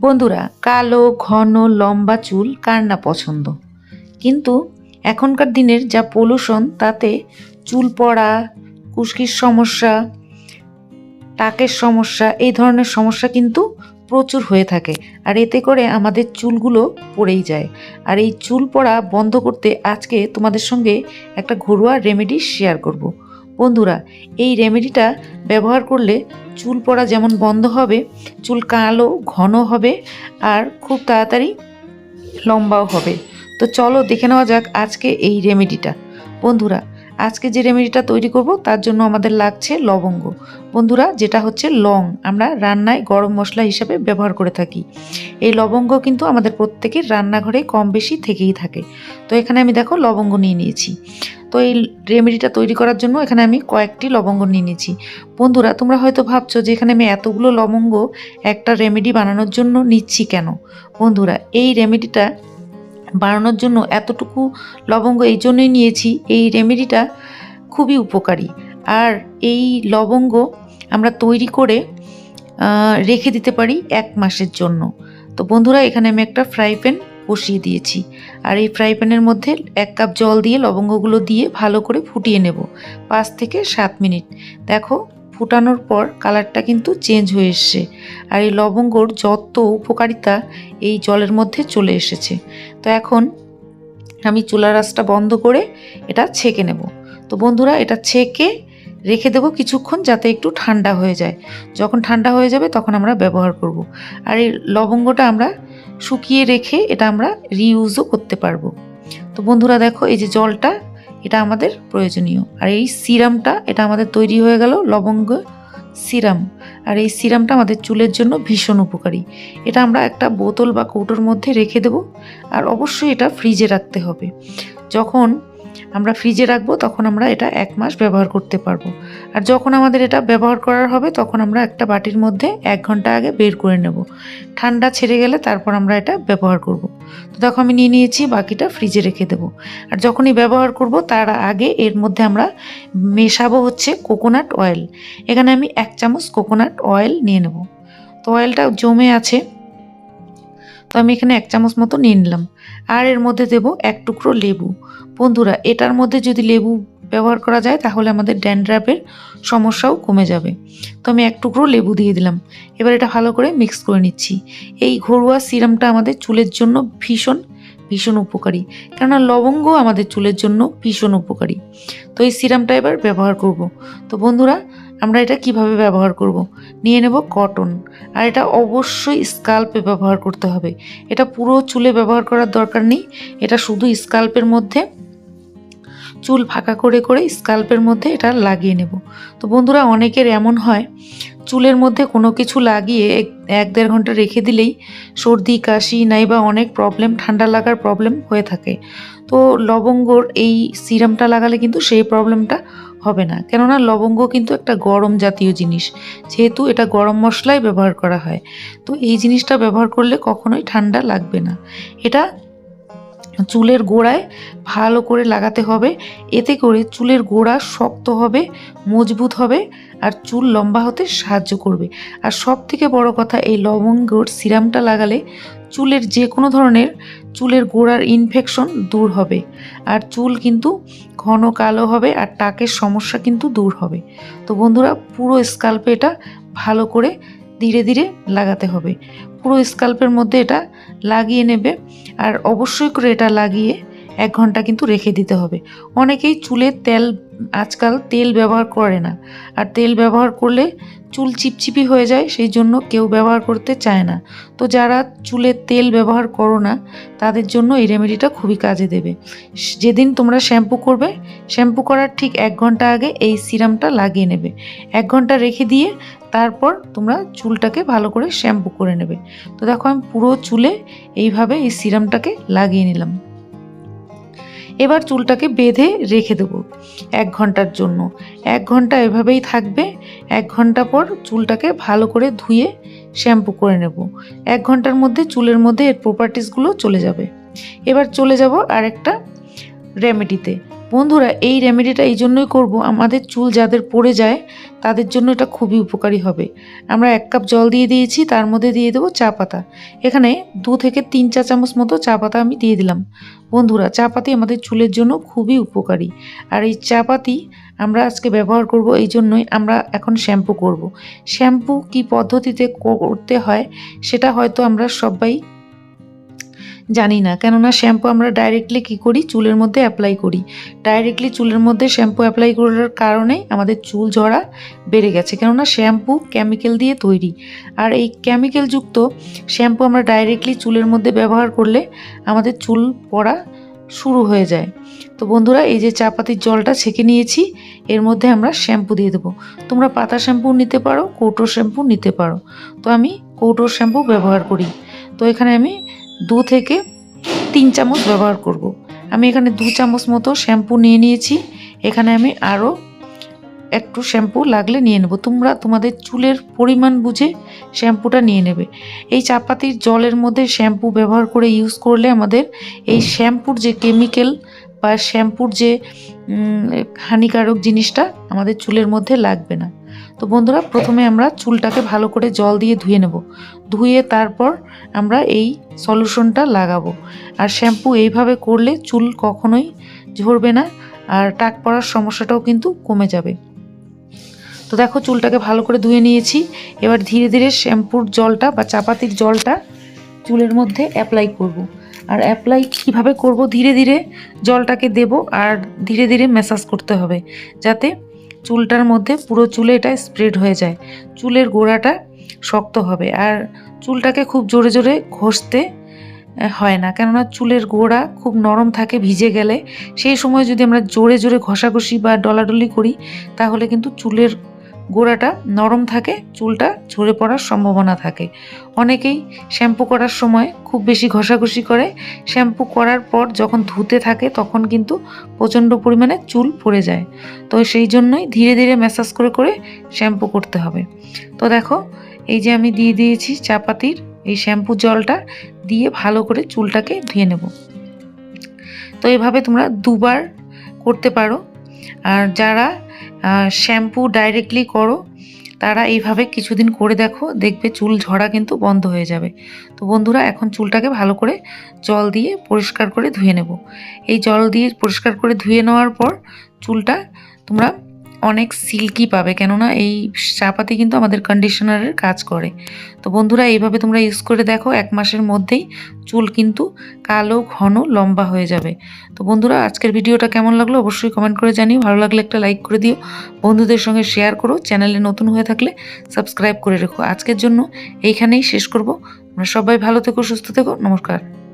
বন্ধুরা, কালো, ঘন, লম্বা চুল কার না পছন্দ? কিন্তু এখনকার দিনের যা পলিউশন তাতে চুল পড়া কুস্কির সমস্যা, টাকের সমস্যা, এই ধরনের সমস্যা কিন্তু প্রচুর হয়ে থাকে। আর এতে করে আমাদের চুলগুলো পড়েই যায়। আর এই চুল পড়া বন্ধ করতে আজকে তোমাদের সঙ্গে একটা ঘরোয়া রেমেডি শেয়ার করব। বন্ধুরা, এই রেমেডিটা ব্যবহার করলে চুল পড়া যেমন বন্ধ হবে, চুল কালো, ঘন হবে আর খুব তাড়াতাড়ি লম্বাও হবে। তো চলো দেখে নেওয়া যাক আজকে এই রেমেডিটা বন্ধুরা, আজকে যে রেমেডিটা তৈরি করব তার জন্য আমাদের লাগছে লবঙ্গ। বন্ধুরা, যেটা হচ্ছে লং, আমরা রান্নায় গরম মশলা হিসাবে ব্যবহার করে থাকি। এই লবঙ্গ কিন্তু আমাদের প্রত্যেকের রান্নাঘরে কম বেশি থেকেই থাকে। তো এখানে আমি দেখো লবঙ্গ নিয়ে নিয়েছি। তো এই রেমেডিটা তৈরি করার জন্য এখানে আমি কয়েকটি লবঙ্গ নিয়ে নিয়েছি। বন্ধুরা, তোমরা হয়তো ভাবছ যে এখানে আমি এতগুলো লবঙ্গ একটা রেমেডি বানানোর জন্য নিচ্ছি কেন? বন্ধুরা, এই রেমেডিটা বানানোর জন্য এতটুকু লবঙ্গ এই জন্যই নিয়েছি, এই রেমেডিটা খুবই উপকারী। আর এই লবঙ্গ আমরা তৈরি করে রেখে দিতে পারি এক মাসের জন্য। তো বন্ধুরা, এখানে আমি একটা ফ্রাই প্যান বসিয়ে দিয়েছি। আর এই ফ্রাই প্যানের মধ্যে এক কাপ জল দিয়ে লবঙ্গগুলো দিয়ে ভালো করে ফুটিয়ে নেব, পাঁচ থেকে সাত মিনিট। দেখো, ফুটানোর পর কালারটা কিন্তু চেঞ্জ হয়ে এসছে। আর এই লবঙ্গর যত উপকারিতা এই জলের মধ্যে চলে এসেছে। তো এখন আমি চুলা রাসটা বন্ধ করে এটা ছেঁকে নেব। তো বন্ধুরা, এটা ছেঁকে রেখে দেবো কিছুক্ষণ যাতে একটু ঠান্ডা হয়ে যায়। যখন ঠান্ডা হয়ে যাবে তখন আমরা ব্যবহার করব। আর এই লবঙ্গটা আমরা শুকিয়ে রেখে এটা আমরা রিইউজও করতে পারব। তো বন্ধুরা দেখো, এই যে জলটা, এটা আমাদের প্রয়োজনীয়। আর এই সিরামটা, এটা আমাদের তৈরি হয়ে গেল লবঙ্গ সিরাম। আর এই সিরামটা আমাদের চুলের জন্য ভীষণ উপকারী। এটা আমরা একটা বোতল বা কৌটোর মধ্যে রেখে দেব। আর অবশ্যই এটা ফ্রিজে রাখতে হবে। যখন আমরা ফ্রিজে রাখব, তখন আমরা এটা এক মাস ব্যবহার করতে পারব। আর যখন আমাদের এটা ব্যবহার করার হবে, তখন আমরা একটা বাটির মধ্যে এক ঘণ্টা আগে বের করে নেব। ঠান্ডা ছেড়ে গেলে তারপর আমরা এটা ব্যবহার করব। তো দেখো আমি নিয়ে নিয়েছি, বাকিটা ফ্রিজে রেখে দেব। আর যখনই ব্যবহার করব, তার আগে এর মধ্যে আমরা মেশাবো হচ্ছে কোকোনাট অয়েল এখানে আমি এক চামচ কোকোনাট অয়েল নিয়ে নেব। তো অয়েলটা জমে আছে। আমি এখানে এক চামচ মতো নিয়ে নিলাম। আর এর মধ্যে দেব এক টুকরো লেবু। বন্ধুরা, এটার মধ্যে যদি লেবু ব্যবহার করা যায়, তাহলে আমাদের ড্যান্ড্রাফের সমস্যাও কমে যাবে। তো আমি এক টুকরো লেবু দিয়ে দিলাম। এবার এটা ভালো করে মিক্স করে নিচ্ছি। এই ঘরোয়া সিরামটা আমাদের চুলের জন্য ভীষণ ভীষণ উপকারী। কেননা লবঙ্গ আমাদের চুলের জন্য ভীষণ উপকারী। তো এই সিরামটা এবার ব্যবহার করব। তো বন্ধুরা আমরা এটা কীভাবে ব্যবহার করব? নিয়ে নেব কটন। আর এটা অবশ্যই স্কাল্পে ব্যবহার করতে হবে। এটা পুরো চুলে ব্যবহার করার দরকার নেই। এটা শুধু স্কাল্পের মধ্যে, চুল ফাঁকা করে করে স্কাল্পের মধ্যে এটা লাগিয়ে নেব। তো বন্ধুরা, অনেকের এমন হয়, চুলের মধ্যে কোনো কিছু লাগিয়ে এক দেড় ঘণ্টা রেখে দিলেই সর্দি, কাশি, নাইবা অনেক প্রবলেম, ঠান্ডা লাগার প্রবলেম হয়ে থাকে। তো লবঙ্গর এই সিরামটা লাগালে কিন্তু সেই প্রবলেমটা হবে না। কেননা লবঙ্গ কিন্তু একটা গরম জাতীয় জিনিস। যেহেতু এটা গরম মশলাই ব্যবহার করা হয়। তো এই জিনিসটা ব্যবহার করলে কখনোই ঠান্ডা লাগবে না। এটা চুলের গোড়ায় ভালো করে লাগাতে হবে। এতে করে চুলের গোড়া শক্ত হবে, মজবুত হবে আর চুল লম্বা হতে সাহায্য করবে। আর সব থেকে বড় কথা, এই লবঙ্গর সিরামটা লাগালে চুলের যে কোনো ধরনের চুলের গোড়ার ইনফেকশন দূর হবে। আর চুল কিন্তু ঘন কালো হবে আর টাকের সমস্যা কিন্তু দূর হবে। তো বন্ধুরা, পুরো স্কাল্পে এটা ভালো করে ধীরে ধীরে লাগাতে হবে। পুরো স্কাল্পের মধ্যে এটা লাগিয়ে নেবে। আর অবশ্যই করে এটা লাগিয়ে এক ঘণ্টা কিন্তু রেখে দিতে হবে। অনেকেই চুলে তেল, আজকাল তেল ব্যবহার করে না। আর তেল ব্যবহার করলে চুল চিপচিপি হয়ে যায়, সেই জন্য কেউ ব্যবহার করতে চায় না। তো যারা চুলে তেল ব্যবহার করো না, তাদের জন্য এই রেমেডিটা খুবই কাজে দেবে। যেদিন তোমরা শ্যাম্পু করবে শ্যাম্পু করার ঠিক এক ঘণ্টা আগে এই সিরামটা লাগিয়ে নেবে। এক ঘণ্টা রেখে দিয়ে তারপর তোমরা চুলটাকে ভালো করে শ্যাম্পু করে নেবে। তো দেখো আমি পুরো চুলে এইভাবে এই সিরামটাকে লাগিয়ে নিলাম। এবার চুলটাকে বেঁধে রেখে দেবো এক ঘণ্টার জন্য। এক ঘণ্টা এভাবেই থাকবে। এক ঘণ্টা পর চুলটাকে ভালো করে ধুয়ে শ্যাম্পু করে নেব। এক ঘণ্টার মধ্যে চুলের মধ্যে এর প্রপার্টিসগুলো চলে যাবে। এবার চলে যাব আরেকটা রেমেডিতে বন্ধুরা, এই রেমেডিটা এই জন্যই করব। আমাদের চুল যাদের পড়ে যায়, তাদের জন্য এটা খুবই উপকারী হবে। আমরা এক কাপ জল দিয়ে দিয়েছি, তার মধ্যে দিয়ে দেবো চা পাতা। এখানে দু থেকে তিন চা চামচ মতো চা পাতা আমি দিয়ে দিলাম। বন্ধুরা, চা পাতি আমাদের চুলের জন্য খুবই উপকারী। আর এই চা পাতি আমরা আজকে ব্যবহার করব এই জন্যই আমরা এখন শ্যাম্পু করব। শ্যাম্পু কি পদ্ধতিতে করতে হয়, সেটা হয়তো আমরা সবাই জানি না। কেননা শ্যাম্পু আমরা ডাইরেক্টলি কি করি? চুলের মধ্যে অ্যাপ্লাই করি। ডাইরেক্টলি চুলের মধ্যে শ্যাম্পু অ্যাপ্লাই করার কারণে আমাদের চুল ঝরা বেড়ে গেছে। কেননা শ্যাম্পু কেমিক্যাল দিয়ে তৈরি। আর এই কেমিক্যালযুক্ত শ্যাম্পু আমরা ডাইরেক্টলি চুলের মধ্যে ব্যবহার করলে আমাদের চুল পড়া শুরু হয়ে যায়। তো বন্ধুরা, এই যে চাপাতির জলটা ছেঁকে নিয়েছি, এর মধ্যে আমরা শ্যাম্পু দিয়ে দেবো। তোমরা পাতা শ্যাম্পু নিতে পারো, কৌটো শ্যাম্পু নিতে পারো। তো আমি কৌটোর শ্যাম্পু ব্যবহার করি। তো এখানে আমি দু থেকে তিন চামচ ব্যবহার করব। আমি এখানে দু চামচ মতো শ্যাম্পু নিয়ে নিয়েছি। এখানে আমি আরও একটু শ্যাম্পু লাগলে নিয়ে নেব। তোমরা তোমাদের চুলের পরিমাণ বুঝে শ্যাম্পুটা নিয়ে নেবে। এই চাপাতির জলের মধ্যে শ্যাম্পু ব্যবহার করে ইউজ করলে আমাদের এই শ্যাম্পুর যে কেমিক্যাল বা শ্যাম্পুর যে হানিকারক জিনিসটা আমাদের চুলের মধ্যে লাগবে না। তো বন্ধুরা, প্রথমে আমরা চুলটাকে ভালো করে জল দিয়ে ধুয়ে নেব। ধুয়ে তারপর আমরা এই সলিউশনটা লাগাবো। আর শ্যাম্পু এইভাবে করলে চুল কখনোই ঝরবে না আর টাক পড়ার সমস্যাটাও কিন্তু কমে যাবে। তো দেখো, চুলটাকে ভালো করে ধুয়ে নিয়েছি। এবার ধীরে ধীরে শ্যাম্পুর জলটা বা চাপাতির জলটা চুলের মধ্যে অ্যাপ্লাই করব। আর অ্যাপ্লাই কীভাবে করব? ধীরে ধীরে জলটাকে দেব আর ধীরে ধীরে ম্যাসাজ করতে হবে যাতে চুলটার মধ্যে পুরো চুলে এটা স্প্রেড হয়ে যায়। চুলের গোড়াটা শক্ত হবে আর চুলটাকে খুব জোরে জোরে ঘষতে হয় না। কেননা চুলের গোড়া খুব নরম থাকে, ভিজে গেলে। সেই সময় যদি আমরা জোরে জোরে ঘষাঘষি বা ডলাডলি করি, তাহলে কিন্তু চুলের গোড়াটা নরম থাকে, চুলটা ঝরে পড়ার সম্ভাবনা থাকে। অনেকেই শ্যাম্পু করার সময় খুব বেশি ঘষাঘষি করে। শ্যাম্পু করার পর যখন ধুতে থাকে তখন কিন্তু প্রচণ্ড পরিমাণে চুল পড়ে যায়। তো সেই জন্যই ধীরে ধীরে ম্যাসাজ করে করে শ্যাম্পু করতে হবে। তো দেখো, এই যে আমি দিয়ে দিয়েছি চাপাতির এই শ্যাম্পু জলটা দিয়ে ভালো করে চুলটাকে ধুয়ে নেব। তো এভাবে তোমরা দুবার করতে পারো। আর যারা শ্যাম্পু ডাইরেক্টলি করো। তারা এইভাবে কিছুদিন করে দেখো, দেখবে চুল ঝরা কিন্তু বন্ধ হয়ে যাবে। তো বন্ধুরা, এখন চুলটাকে ভালো করে জল দিয়ে পরিষ্কার করে ধুয়ে নেব। এই জল দিয়ে পরিষ্কার করে ধুয়ে নেওয়ার পর চুলটা তোমরা অনেক সিল্কি পাবে, কেননা এই চাপাতি কিন্তু আমাদের কন্ডিশনারের কাজ করে। তো বন্ধুরা, এইভাবে তোমরা ইউজ করে দেখো, এক মাসের মধ্যেই চুল কিন্তু কালো, ঘন, লম্বা হয়ে যাবে। তো বন্ধুরা, আজকের ভিডিওটা কেমন লাগল অবশ্যই কমেন্ট করে জানিও। ভালো লাগলে একটা লাইক করে দিও। বন্ধুদের সঙ্গে শেয়ার করো। চ্যানেলে নতুন হয়ে থাকলে সাবস্ক্রাইব করে রেখো। আজকের জন্য এইখানেই শেষ করব। আমরা সবাই ভালো থেকো, সুস্থ থেকো। নমস্কার।